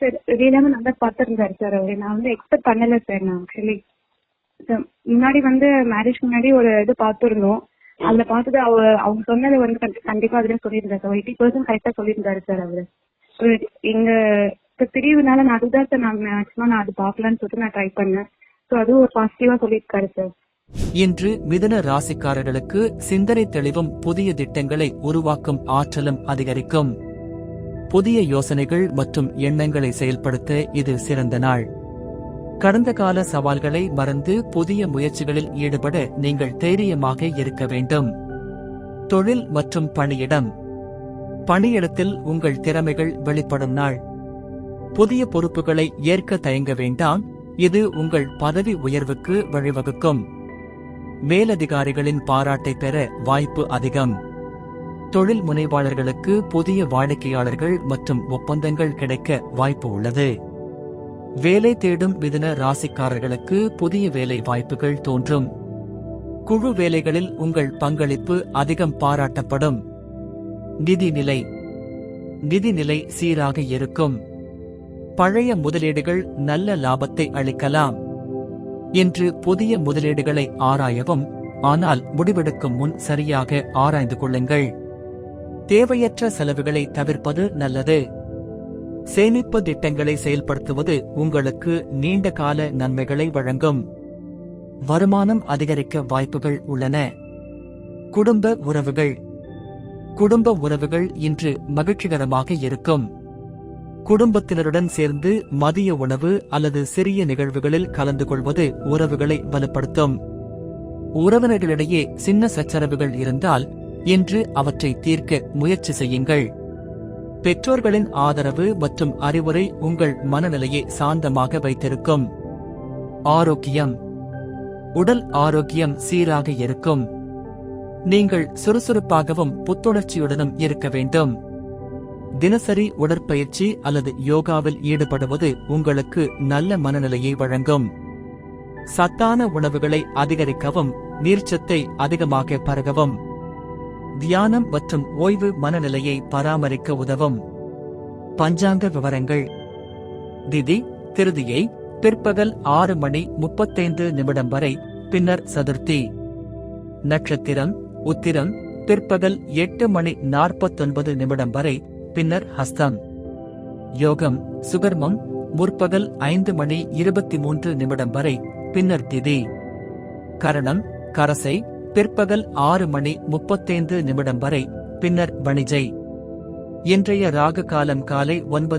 Sir வெளியிலாம நல்லா பார்த்துருந்தாரு sir அவரு. நான் வந்து எக்ஸ்பெக்ட் பண்ணல சார் நான் ஆக்சுவலி முன்னாடி வந்து மேரேஜ் முன்னாடி ஒரு இது பார்த்துருந்தோம். அதுல பார்த்தது அவ அவங்க சொன்னது வந்து கண்டிப்பா அதுல சொல்லியிருந்தாரு சார். எயிட்டி பர்சன்ட் கரெக்டா சொல்லியிருந்தாரு சார் அவரு. எங்க இப்ப பிரிவுனால நான் அதுதான் சார் நான் மேக்ஸிமம் நான் அது பார்க்கலான்னு சொல்லிட்டு நான் ட்ரை பண்ணேன். ஸோ அதுவும் ஒரு பாசிட்டிவா சொல்லியிருக்காரு சார். இன்று மிதுன ராசிக்காரர்களுக்கு சிந்தனை தெளிவும் புதிய திட்டங்களை உருவாக்கும் ஆற்றலும் அதிகரிக்கும். புதிய யோசனைகள் மற்றும் எண்ணங்களை செயல்படுத்த இது சிறந்த நாள். கடந்த கால சவால்களை மறந்து புதிய முயற்சிகளில் ஈடுபட நீங்கள் தைரியமாக இருக்க வேண்டும். தொழில் மற்றும் பணியிடம். பணியிடத்தில் உங்கள் திறமைகள் வெளிப்படும் நாள். புதிய பொறுப்புகளை ஏற்க தயங்க வேண்டாம். இது உங்கள் பதவி உயர்வுக்கு வழிவகுக்கும். மேலதிகாரிகளின் பாராட்டை பெற வாய்ப்பு அதிகம். தொழில் முனைவாளர்களுக்கு புதிய வாடிக்கையாளர்கள் மற்றும் ஒப்பந்தங்கள் கிடைக்க வாய்ப்பு உள்ளது. வேலை தேடும் மிதுன ராசிக்காரர்களுக்கு புதிய வேலை வாய்ப்புகள் தோன்றும். குழு வேலைகளில் உங்கள் பங்களிப்பு அதிகம் பாராட்டப்படும். நிதிநிலை நிதிநிலை சீராக இருக்கும். பழைய முதலீடுகள் நல்ல லாபத்தை அளிக்கலாம். இன்று புதிய முதலீடுகளை ஆராயவும் ஆனால் முடிவெடுக்கும் முன் சரியாக ஆராய்ந்து கொள்ளுங்கள். தேவையற்ற செலவுகளை தவிர்ப்பது நல்லது. சேமிப்பு திட்டங்களை செயல்படுத்துவது உங்களுக்கு நீண்ட கால நன்மைகளை வழங்கும். வருமானம் அதிகரிக்க வாய்ப்புகள் உள்ளன. குடும்ப உறவுகள். குடும்ப உறவுகள் இன்று மகிழ்ச்சிகரமாக இருக்கும். குடும்பத்தினருடன் சேர்ந்து மதிய உணவு அல்லது சிறிய நிகழ்வுகளில் கலந்து கொள்வது உறவுகளை வலுப்படுத்தும். உறவினர்களிடையே சின்ன சச்சரவுகள் இருந்தால் என்று அவற்றை தீர்க்க முயற்சி செய்யுங்கள். பெற்றோர்களின் ஆதரவு மற்றும் அறிவுரை உங்கள் மனநிலையை சாந்தமாக வைத்திருக்கும். ஆரோக்கியம். உடல் ஆரோக்கியம் சீராக இருக்கும். நீங்கள் சுறுசுறுப்பாகவும் புத்துணர்ச்சியுடனும் இருக்க வேண்டும். தினசரி உடற்பயிற்சி அல்லது யோகாவில் ஈடுபடுவது உங்களுக்கு நல்ல மனநிலையை வழங்கும். சத்தான உணவுகளை அதிகரிக்கவும் நீர்ச்சத்தை அதிகமாக பருகவும். தியானம் மற்றும் ஓய்வு மனநிலையை பராமரிக்க உதவும். பஞ்சாங்க விவரங்கள். திதி திருதியை பிற்பகல் ஆறு மணி முப்பத்தைந்து நிமிடம் வரை பின்னர் சதுர்த்தி. நட்சத்திரம் உத்திரம் பிற்பகல் எட்டு மணி நாற்பத்தொன்பது நிமிடம் வரை பின்னர் ஹஸ்தம். யோகம் சுகர்மம் முற்பகல் ஐந்து மணி இருபத்தி மூன்று நிமிடம் வரை பின்னர் திதி. கரணம் கரசை பிற்பகல் ஆறு மணி முப்பத்தைந்து நிமிடம் வரை பின்னர் வணிஜை. இன்றைய ராகு காலம் காலை ஒன்பது